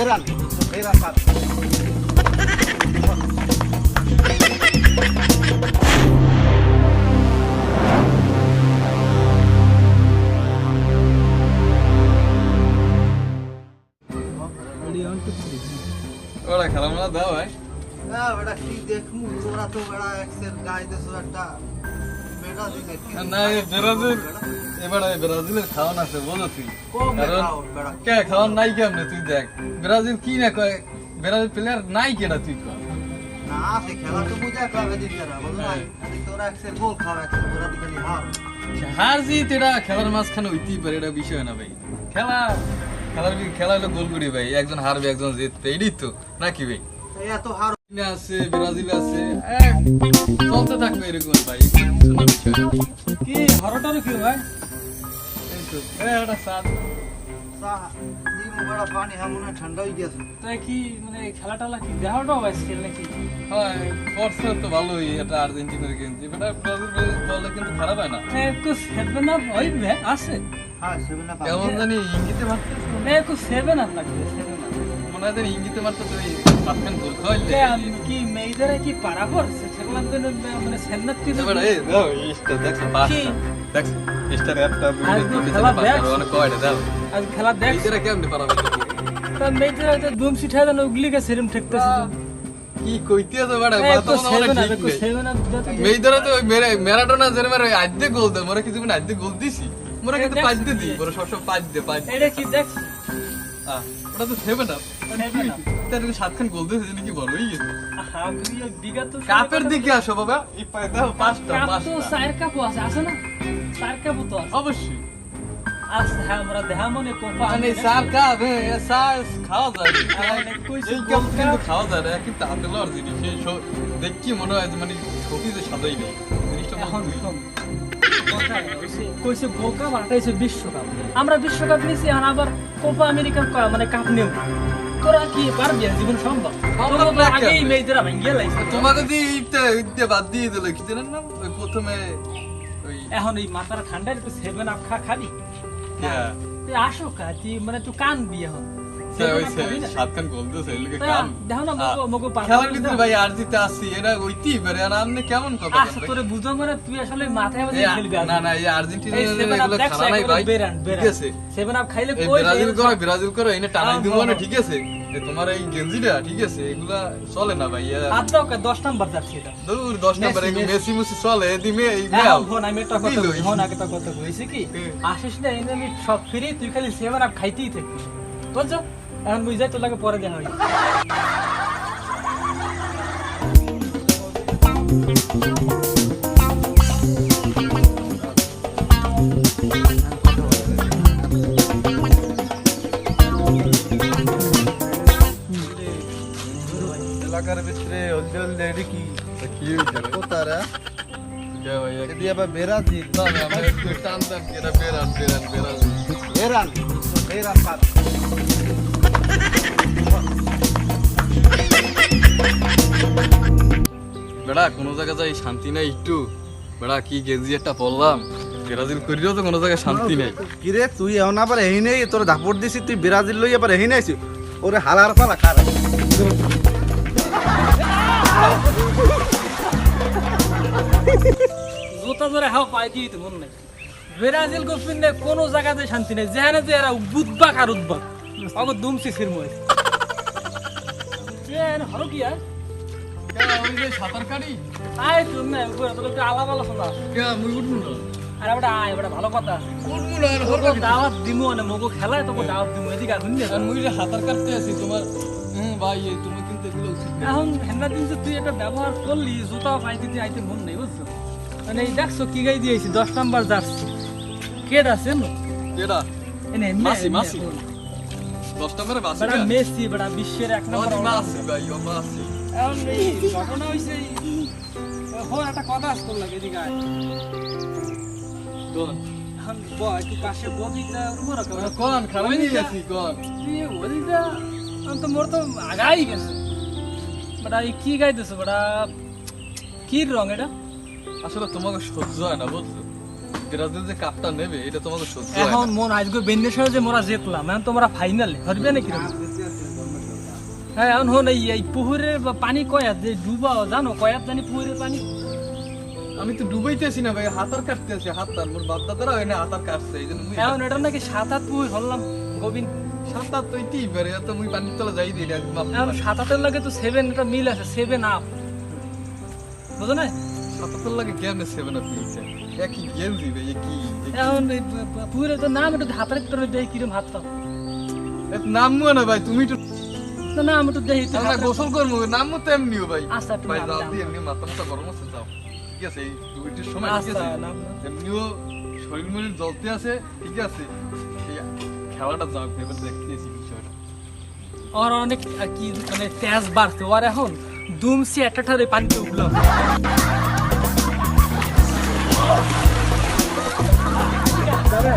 Verán, verán, papi. ওরা খেলামেলা দাও ভাই হ্যাঁ বেটা কি দেখমু তোরা তো বেটা এক্সের গায়ে দেশো একটা বেটা দিলে কি না এ ব্রাজিল এবার ব্রাজিলের খাওয়ান আছে বলেছি। কমে কারণ কে খাওয়ান নাই কেমনে তুই দেখ। ব্রাজিল কি না কয় ব্রাজিল প্লেয়ার নাই কেডা তুই কয়। না সে খেলা তো বুঝা খাবে দিতে না। না তোরা এক্সের গোল খাওয়া এক্সের তোরা দিকে হার। হার জিত এটা খেলার মাঝখানে হইতেই পারে এটা বিষয় না ভাই। খেলা খেলার খেলা হলো গোল করি ভাই একজন হারবে একজন জিতবে এটাই তো। নাকি ভাই? এত হার আছে ব্রাজিল আছে। চলতে থাকবে এরকম ভাই। কি হরটার কি ভাই? কেমন জানি ইঙ্গিতে মারতে সেভেন আপ লাগবে জানি ইঙ্গিতে মারতে তো এই সাতখান গোল খাওয়াইলে কি মেয়েদের কি পারা পড়ছে সেগুলো মানে সেন্নাত কি এবার এই দাও ইস্টা দেখো কি? দেখো ইস্টার একটা দুই আজ তিন তো খেলা দেখ। অনেক কয়টা দাও। আজ খেলা দেখ। এইটারা কেমনে পারাবে তা মেয়েদের হয়তো দুম সিঠা দেন ওগুলিকে সেরম ঠেকতেছে কি কইতে আছে বাড়া মাথা মনে ঠিক নেই। মেয়েদের তো মেরে ম্যারাডোনা যেন মেরে আদ্যে গোল দেয়। মোরা কিছু আদ্যে গোল দিছি? মোরা কিন্তু পাঁচ কি? দিই। মোরা সবসময় পাঁচ দিয়ে পাঁচ এটা কি দেখ। ওটা তো সেভেন আপ Seven সাতখান গোল দিয়েছে জানি কি বড় গেছে হাগুড়িয়া বিগত কাপের দিকে আসো বাবা। এই পায়ে পাঁচটা পাঁচটা। চার কাপও আছে আছে না? চার কাপও তো আছে। অবশ্যই। আজ আমরা দেখা মনে হ্যাঁ মানে দেখি মনে হয় যে মানে ছবিতে সাদাই নেই। এখন মজবুত। শোন, কথা হইছে, কইছে গোল্ড কাপ আর একটা বিশ্বকাপ। আমরা বিশ্বকাপ নিয়েছি আর আবার কোপা আমেরিকান মানে কাপ নেব। তোরা কি পারবি জীবন সম্ভব? সম্ভব তোরা তো না আগেই মেয়েদেরা ভেঙে লাইছে। তোমাকে দিয়ে ইটটা ইটটা বাদ দিয়ে দিল কি জানেন না? প্রথমে এখন এই মাথার ঠান্ডায় একটু সেভেন আপ খা খাবি? আসো কা তুই মানে তুই কানবি এখন। সে ওই 7 up সে খাবি না? সাতখান গোল দিয়েছে এর লিগে তা কাম দেখো না মগো মগো খেলার ভিতরে ভাই আর জিতে আসছি এটা ওইতেই পারে আর আপনি কেমন কথা আচ্ছা বুঝো মানে তুই আসলে মাথায় এই খেলবি না না এই আর্জেন্টিনা নাই ভাই। ঠিক আছে। সেভেন আপ খাইলে কই ব্রাজিল করে ব্রাজিল করে এনে টানাই হ্যাঁ, দিব না হ্যাঁ। ঠিক আছে। তোমার এই গেঞ্জিটা ঠিক আছে এগুলা চলে না ভাই 10 নাম্বার যাচ্ছে এটা। দূর দশ নাম্বার মেসি, মেসি মুসি চলে দিমে এই হ্যাঁ, মেয়াও। আমি একটা কথা দিলই। আগে একটা কথা বলেছি কি? আসিস না এনে আমি সব ফ্রি তুই খালি সেভেন আপ খাইতেই থাকবি বুঝছ এখন বুঝাই তোর লাগে পরে দেখা হবে এলাকার ভিতরে হলদে হলদে এটি কি কি? কোথারা? এটি আবার না, আমরা একটু বেড়া কোনো জায়গায় যাই শান্তি নাই একটু। বেড়া কি গেঞ্জি একটা পরলাম। ব্রাজিল করিও তো কোনো জায়গায় শান্তি নেই। কিরে তুই এখন আবার এই নেই তোর দাপট দিছি তুই ব্রাজিল লই আবার এই নাইছি। ওরে হালার পালা খারাপ জোতা ধরে হাও পাই দিয়ে তো মন নাই? ব্রাজিল কোনো জায়গাতে শান্তি নেই যেখানে যে এরা বুদবাক আর উদ্বাক। অগো দুমসি সিরময় ট্রেন হলো কি আর ওই যে সাঁতার কাটি? আয় তুমি না উপরে তোর একটু আলাপ আলোচনা কে, মুই উঠবো না। আর এবারে আয় এবারে ভালো কথা। উঠবো না, আর তোকে দাওয়াত দিমু মানে মগো খেলায় তোকে দাওয়াত দিমু এদিকে আর শুনবি আর মুই যে সাঁতার কাটতে আছি তোমার ভাই এই তুমি কিন্তু এগুলো উচিত এখন হেনা দিন তুই এটা ব্যবহার করলি জুতা পাই দিতে আইতে মন নেই বুঝছ? মানে এই দেখছ কি গাই দিয়েছি দশ নাম্বার জার্সি। কেড আছে নো কেডা? এনে মাসি, মাসি। দশটা মেরে বাসি বড় মেসি বড় বিশ্বের এক নম্বর মাসি ভাই, ও মাসি। এখন ঘটনা হইছে হন একটা কথা আসতো লাগে এদিকে এখন ব একটু পাশে বদিটা উপর রাখো কোন? খারাপ নিয়ে গেছি, কোন? তুই তো মোর তো আগাই গেছে। বড় এই কি গাইতেছো কি রং এটা? আসলে তোমাকে সহ্য হয় না বুঝছ? ব্রাজিল যে কাপটা নেবে এটা তোমাকে সহ্য হয় এখন মন আজকে বেন্দেশ্বরে যে মোরা জিতলাম এখন তোমরা ফাইনালে ধরবে নাকি? হ্যাঁ এখন হন এই এই পুকুরের পানি কয়াত যে ডুবাও জানো কয়াত জানি পুকুরের পানি? আমি তো ডুবাইতেছি না ভাই হাতার কাটতে আছি হাতার। মোর বাপ দাদারা হয় না হাতার কাটছে এই জন্য এখন এটা নাকি সাত আট পুকুর হলাম গোবিন্দ। সাঁতার তো ইতি পারে তো মুই পানির তলা যাই দিই একদম এখন সাত আটের লাগে তো সেভেন একটা মিল আছে সেভেন আপ বুঝো না সাঁতার লাগে কেমনে সেভেন আপ নিয়েছে একই গেঞ্জি ভাই একই এখন পুকুরে তো নাম একটু হাতের ভিতরে দেয় কিরম হাত পাও। নাম না ভাই তুমি তো তো নাম একটু দেই তো। আমরা গোসল করব নাম তো এমনিও ভাই। আচ্ছা, ভাই দাও। দিয়ে এমনি মাথা মাথা গরম আছে যাও। ঠিক আছে এই দুইটির সময় ঠিক আচ্ছা, আছে এমনিও শরীর মরির জ্বলতে আছে ঠিক আছে। খেলাটা যাও এবার দেখতেছি বিষয়টা। ওর অনেক কি মানে তেজ বাড়ছে। ওর এখন দুমসি একটা ঠারে পানিতে উঠল। যাবে